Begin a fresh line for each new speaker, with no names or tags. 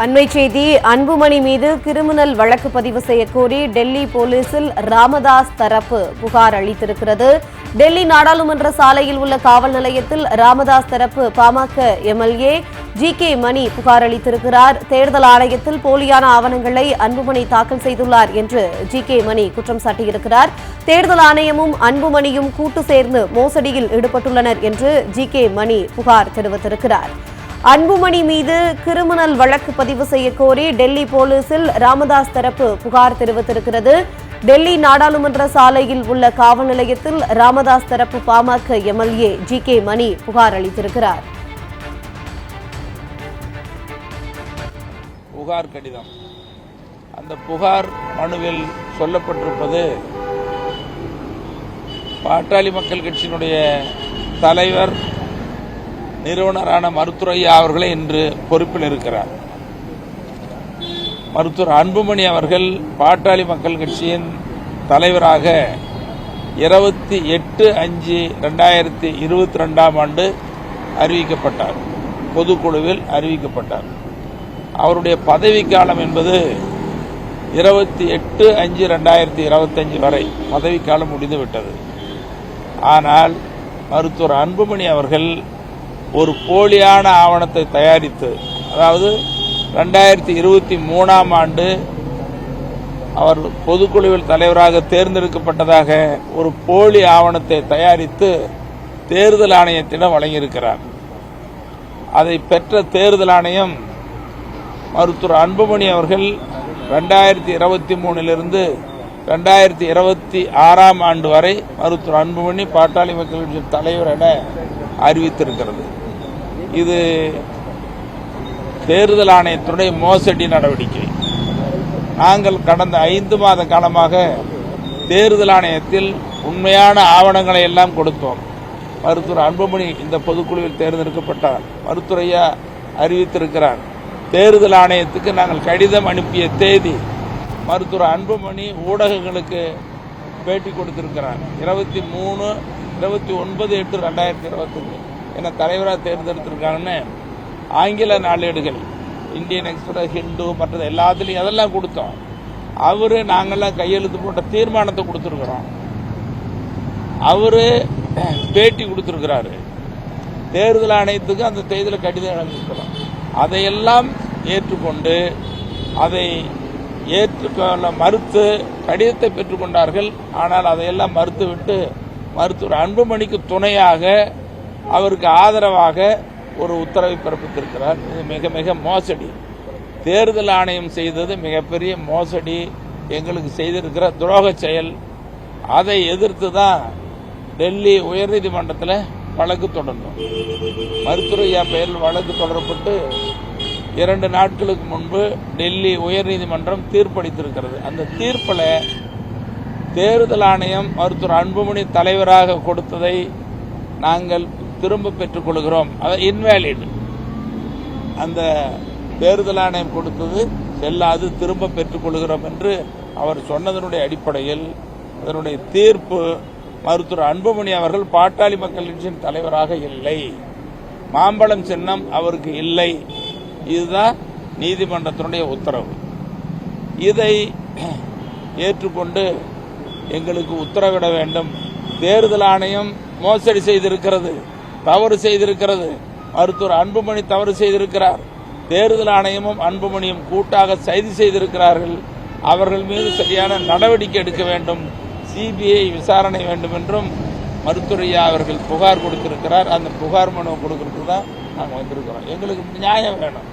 அண்மை செய்தி அன்புமணி மீது கிரிமினல் வழக்கு பதிவு செய்யக்கோரி டெல்லி போலீசில் ராமதாஸ் தரப்பு புகார் அளித்திருக்கிறது. டெல்லி நாடாளுமன்ற சாலையில் உள்ள காவல் நிலையத்தில் ராமதாஸ் தரப்பு PMK MLA G K Mani புகார் அளித்திருக்கிறார். தேர்தல் ஆணையத்தில் போலியான ஆவணங்களை அன்புமணி தாக்கல் செய்துள்ளார் என்று ஜி கே மணி குற்றம் சாட்டியிருக்கிறார். தேர்தல் ஆணையமும் அன்புமணியும் கூட்டு சேர்ந்து மோசடியில் ஈடுபட்டுள்ளனர் என்று ஜி கே மணி புகார் தெரிவித்திருக்கிறார். அன்புமணி மீது கிரிமினல் வழக்கு பதிவு செய்ய கோரி டெல்லி போலீசில் ராமதாஸ் தரப்பு புகார் தெரிவித்திருக்கிறது. டெல்லி நாடாளுமன்ற சாலையில் உள்ள காவல் நிலையத்தில் ராமதாஸ் தரப்பு PMK MLA G K Mani புகார் அளித்திருக்கிறார்.
புகார் கடிதம். அந்த புகார் மனுவில் சொல்லப்பட்டிருப்பது பாட்டாளி மக்கள் கட்சியினுடைய தலைவர் நிறுவனரான மருத்துரையா அவர்களே இன்று பொறுப்பில் இருக்கிறார். மருத்துவர் அன்புமணி அவர்கள் பாட்டாளி மக்கள் கட்சியின் தலைவராக இருபத்தி எட்டு அஞ்சு ரெண்டாயிரத்தி இருபத்தி ரெண்டாம் ஆண்டு அறிவிக்கப்பட்டார். பொதுக்குழுவில் அறிவிக்கப்பட்டார். அவருடைய பதவிக்காலம் என்பது இருபத்தி எட்டு அஞ்சு ரெண்டாயிரத்தி இருபத்தஞ்சு வரை பதவிக்காலம் முடிந்துவிட்டது. ஆனால் மருத்துவர் அன்புமணி அவர்கள் ஒரு போலியான ஆவணத்தை தயாரித்து அதாவது ரெண்டாயிரத்தி இருபத்தி மூணாம் ஆண்டு அவர் பொதுக்குழுவில் தலைவராக தேர்ந்தெடுக்கப்பட்டதாக ஒரு போலி ஆவணத்தை தயாரித்து தேர்தல் ஆணையத்திடம் வழங்கியிருக்கிறார். அதை பெற்ற தேர்தல் ஆணையம் மருத்துவர் அன்புமணி அவர்கள் ரெண்டாயிரத்தி இருபத்தி மூணிலிருந்து ரெண்டாயிரத்தி இருபத்தி ஆறாம் ஆண்டு வரை மருத்துவர் அன்புமணி பாட்டாளி மக்கள் கட்சியின் தலைவர் என அறிவித்திருக்கிறது. இது தேர்தல் ஆணையத்தினுடைய மோசடி நடவடிக்கை. நாங்கள் கடந்த ஐந்து மாத காலமாக தேர்தல் ஆணையத்தில் உண்மையான ஆவணங்களை எல்லாம் கொடுத்தோம். மருத்துவர் அன்புமணி இந்த பொதுக்குழுவில் தேர்ந்தெடுக்கப்பட்டார். மருத்துவரையா அறிவித்திருக்கிறார். தேர்தல் ஆணையத்துக்கு நாங்கள் கடிதம் அனுப்பிய தேதி மருத்துவர் அன்புமணி ஊடகங்களுக்கு பேட்டி கொடுத்திருக்கிறார். இருபத்தி மூணு இருபத்தி ஒன்பது எட்டு ரெண்டாயிரத்தி இருபத்தஞ்சு என்னை தலைவராக தேர்ந்தெடுத்திருக்காங்கன்னு ஆங்கில நாளேடுகள் இந்தியன் எக்ஸ்பிரஸ் ஹிந்து மற்றது எல்லாத்துலேயும் அதெல்லாம் கொடுத்தோம். அவர் நாங்கெல்லாம் கையெழுத்து போட்ட தீர்மானத்தை கொடுத்துருக்குறோம். அவர் பேட்டி கொடுத்துருக்கிறாரு. தேர்தல் ஆணையத்துக்கு அந்த தேர்தலில் கடிதம் எழுதியிருக்கிறோம். அதையெல்லாம் ஏற்றுக்கொண்டு அதை ஏற்றுக்கொள்ள மறுத்து கடிதத்தை பெற்றுக்கொண்டார்கள். ஆனால் அதையெல்லாம் மறுத்துவிட்டு மருத்துவர் அன்புமணிக்கு துணையாக அவருக்கு ஆதரவாக ஒரு உத்தரவை பிறப்பித்திருக்கிறார். இது மிக மிக மோசடி. தேர்தல் ஆணையம் செய்தது மிகப்பெரிய மோசடி. எங்களுக்கு செய்திருக்கிற துரோக செயல். அதை எதிர்த்து தான் டெல்லி உயர்நீதிமன்றத்தில் வழக்கு தொடர்ந்தோம். மருத்துவையா பெயரில் வழக்கு தொடரப்பட்டு இரண்டு நாட்களுக்கு முன்பு டெல்லி உயர்நீதிமன்றம் தீர்ப்பளித்திருக்கிறது. அந்த தீர்ப்பில் தேர்தல் ஆணையம் மருத்துவர் அன்புமணி தலைவராக கொடுத்ததை நாங்கள் திரும்ப பெற்றுக் கொள்கிறோம் இன்வேலிட் அந்த தேர்தல் ஆணையம் கொடுத்தது செல்லாது திரும்ப பெற்றுக் கொள்கிறோம் என்று அவர் சொன்னதனுடைய அடிப்படையில் அதனுடைய தீர்ப்பு மருத்துவர் அன்புமணி அவர்கள் பாட்டாளி மக்கள் கட்சியின் தலைவராக இல்லை. மாம்பழம் சின்னம் அவருக்கு இல்லை. இதுதான் நீதிமன்றத்தினுடைய உத்தரவு. இதை ஏற்றுக்கொண்டு எங்களுக்கு உத்தரவிட வேண்டும். தேர்தல் ஆணையம் மோசடி செய்திருக்கிறது. தவறு செய்திருக்கிறது. மருத்துவர் அன்புமணி தவறு செய்திருக்கிறார். தேர்தல் ஆணையமும் அன்புமணியும் கூட்டாக செய்தி செய்திருக்கிறார்கள். அவர்கள் மீது சரியான நடவடிக்கை எடுக்க வேண்டும். சிபிஐ விசாரணை வேண்டும் என்றும் மருத்துவரையா அவர்கள் புகார் கொடுத்திருக்கிறார். அந்த புகார் மனு கொடுக்கறதுக்கு தான் நாங்கள் வந்திருக்கிறோம். எங்களுக்கு நியாயம் வேணும்.